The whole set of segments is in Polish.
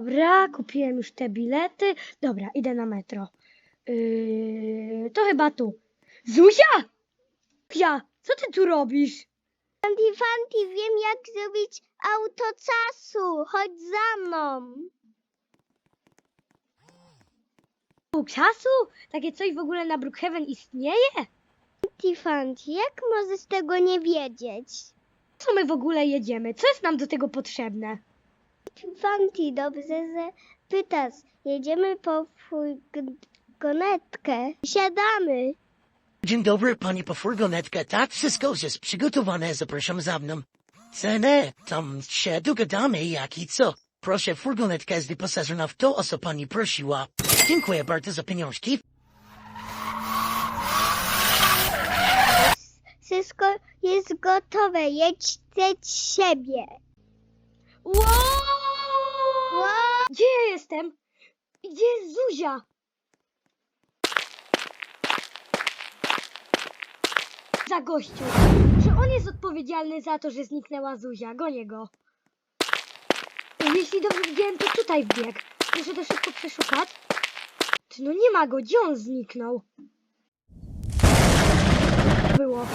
Dobra, kupiłem już te bilety. Dobra, idę na metro. Yy, to chyba tu. Zuzia! Ja, co ty tu robisz? Fanti, Fanti, wiem jak zrobić auto czasu. Chodź za mną. Czasu? Takie coś w ogóle na Brookhaven istnieje? Fanti, Fanti, jak możesz tego nie wiedzieć? Co my w ogóle jedziemy? Co jest nam do tego potrzebne? Fanti, dobrze, że pytasz. Jedziemy po furgonetkę. Siadamy. Dzień dobry, panie po furgonetkę. Tak, wszystko jest przygotowane, zapraszam za mną. Cenę, tam się dogadamy jak i co. Proszę, furgonetkę jest wyposażona w to, o co pani prosiła. Dziękuję bardzo za pieniążki. Wszystko jest gotowe. Jedźcie siebie. Wow! Gdzie ja jestem? Gdzie jest Zuzia? Za gościu. Że on jest odpowiedzialny za to, że zniknęła Zuzia. Gonię go. Jeśli dobrze widziałem, to tutaj wbiegł. Muszę to szybko przeszukać. Czy no nie ma go? Gdzie on zniknął? Było.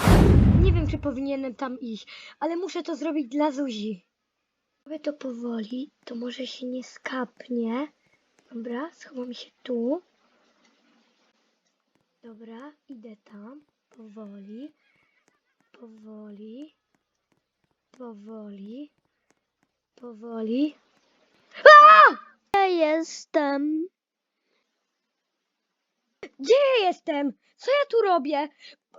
Nie wiem, czy powinienem tam iść, ale muszę to zrobić dla Zuzi. Robię to powoli, to może się nie skapnie. Dobra, schowam się tu. Dobra, idę tam. Powoli. Powoli. Powoli. Powoli. Ja jestem. Gdzie ja jestem? Co ja tu robię?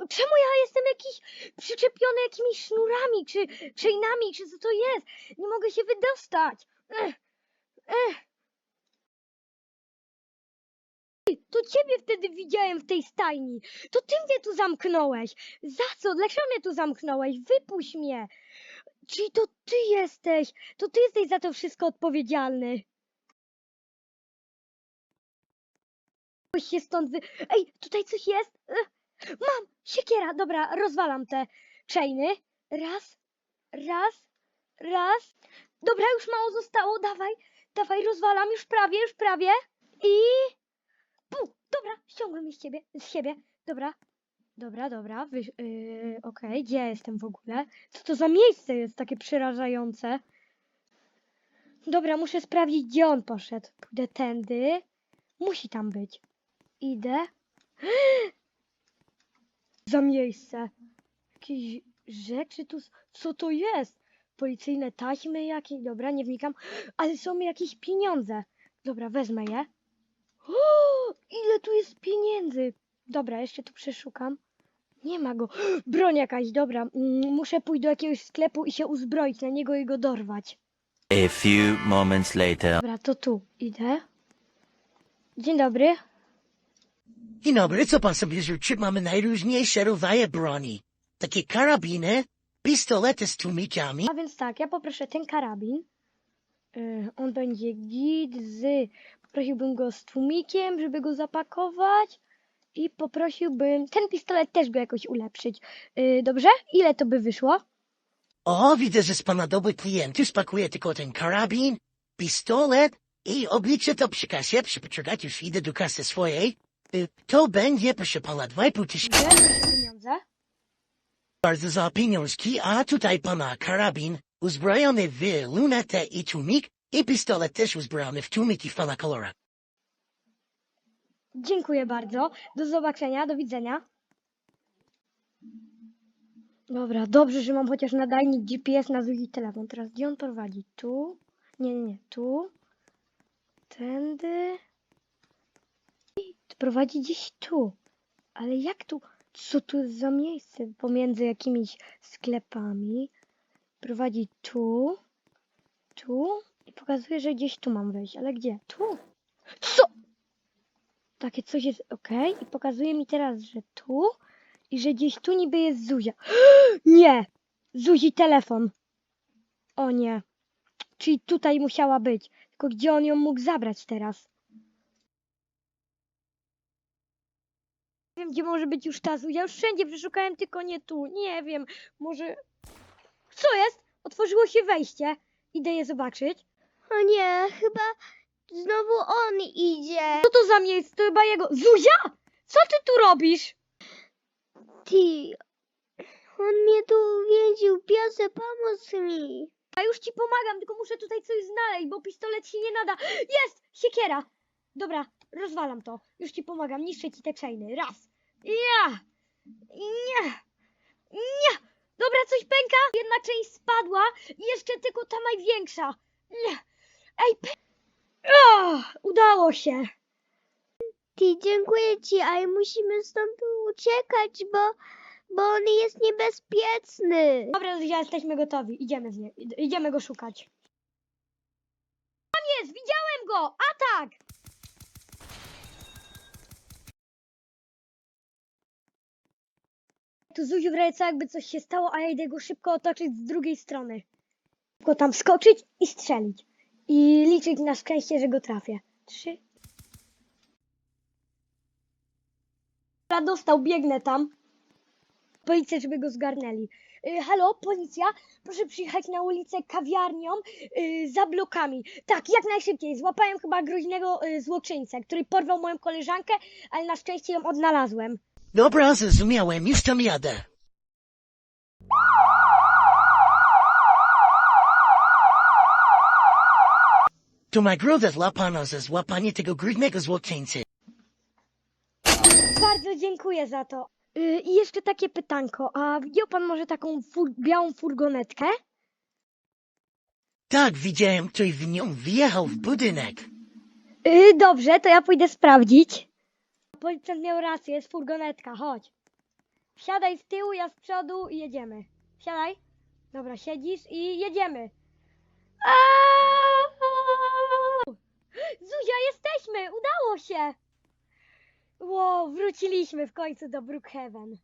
Czemu ja jestem jakiś przyczepiony jakimiś sznurami, czy chainami, czy co to jest? Nie mogę się wydostać. Ech, ech. To ciebie wtedy widziałem w tej stajni. To ty mnie tu zamknąłeś. Za co? Dlaczego mnie tu zamknąłeś? Wypuść mnie. Czyli to ty jesteś. To ty jesteś za to wszystko odpowiedzialny. Weź się stąd wy... Ej, tutaj coś jest? Mam! Siekiera! Dobra, rozwalam te chainy. Raz, raz, raz. Dobra, już mało zostało. Dawaj, dawaj, rozwalam. Już prawie, już prawie. I... Pu! Dobra, ściągłem je z ciebie, z siebie. Dobra, dobra, dobra. Wy... Yy, Okej, gdzie ja jestem w ogóle? Co to za miejsce jest takie przerażające? Dobra, muszę sprawdzić, gdzie on poszedł. Pójdę tędy. Musi tam być. Idę. Za miejsce. Jakieś rzeczy tu. Co to jest? Policyjne taśmy jakieś? Dobra, nie wnikam. Ale są jakieś pieniądze. Dobra, wezmę je. O, ile tu jest pieniędzy? Dobra, jeszcze tu przeszukam. Nie ma go. Broń jakaś, dobra. Mm, Muszę pójść do jakiegoś sklepu i się uzbroić na niego i go dorwać. A few moments later. Dobra, to tu idę. Dzień dobry. Dzień dobry, co pan sobie życzy? Mamy najróżniejsze rodzaje broni. Takie karabiny, pistolety z tłumikami. A więc tak, ja poproszę ten karabin. Yy, on będzie git z... Poprosiłbym go z tłumikiem, żeby go zapakować. I poprosiłbym... Ten pistolet też go jakoś ulepszyć. Yy, dobrze? Ile to by wyszło? O, widzę, że z pana dobry klient. Już pakuję tylko ten karabin, pistolet i obliczę to przy kasie. Poczekać, już idę do kasy swojej. Y, To będzie, proszę pana, 2,5 tysiąca. Gdzie proszę pieniądze? bardzo za pieniążki, a tutaj pana karabin uzbrojony w lunetę i tłumik i pistolet też uzbrojony w tłumik i w pana kolora. Dziękuję bardzo. Do zobaczenia, do widzenia. Dobra, dobrze, że mam chociaż nadajnik GPS na drugi telefon. Teraz gdzie on prowadzi? Tu? Nie, nie, nie. Tu? Tędy? Prowadzi gdzieś tu. Ale jak tu? Co tu jest za miejsce pomiędzy jakimiś sklepami? Prowadzi tu, tu i pokazuje, że gdzieś tu mam wejść. Ale gdzie? Tu. Co? Takie coś jest ok i pokazuje mi teraz, że tu i że gdzieś tu niby jest Zuzia. Nie! Zuzi telefon. O nie. Czyli tutaj musiała być. Tylko gdzie on ją mógł zabrać teraz? Wiem, gdzie może być już ta Zuzia. Już wszędzie przeszukałem, tylko nie tu. Nie wiem. Może... Co jest? Otworzyło się wejście. Idę je zobaczyć. O nie, chyba on idzie? Co to za miejsce? To chyba jego... Zuzia! Co ty tu robisz? Ty, on mnie tu uwięził, proszę pomóc mi. Ja już ci pomagam, tylko muszę tutaj coś znaleźć, bo pistolet się nie nada. Jest! Siekiera! Dobra, rozwalam to. Już ci pomagam, niszczę ci te chainy. Raz. Ja! Nie! Nie! Dobra, coś pęka. Jedna część spadła i jeszcze tylko ta największa. Nie! Ej, pę... O, udało się. Ty, dziękuję ci, ale musimy stąd uciekać, bo, bo on jest niebezpieczny. Dobra, Zuzia, jesteśmy gotowi. Idziemy z nie... Idziemy go szukać. Tam jest! Widziałem go! Atak! Tu Zuziu w co jakby coś się stało, a ja idę go szybko otoczyć z drugiej strony. Tylko tam skoczyć i strzelić. I liczyć na szczęście, że go trafię. Trzy. Dobra, dostał, biegnę tam. Policję, żeby go zgarnęli. Y, halo, policja, proszę przyjechać na ulicę kawiarnią y, za blokami. Tak, jak najszybciej. Złapałem chyba groźnego y, złoczyńcę, który porwał moją koleżankę, ale na szczęście ją odnalazłem. Dobra, zrozumiałem, już tam jadę. To nagroda dla pana za złapanie tego grudnego złoczyńcy. Bardzo dziękuję za to. Y, I jeszcze takie pytanko, a widział pan może taką fur białą furgonetkę? Tak, widziałem, ktoś w nią wjechał w budynek. Y, dobrze, to ja pójdę sprawdzić. Policjant miał rację, jest furgonetka, chodź. Wsiadaj z tyłu, ja z przodu i jedziemy. Siadaj. Dobra, siedzisz i jedziemy. Zuzia, jesteśmy! Udało się! Wow, wróciliśmy w końcu do Brookhaven.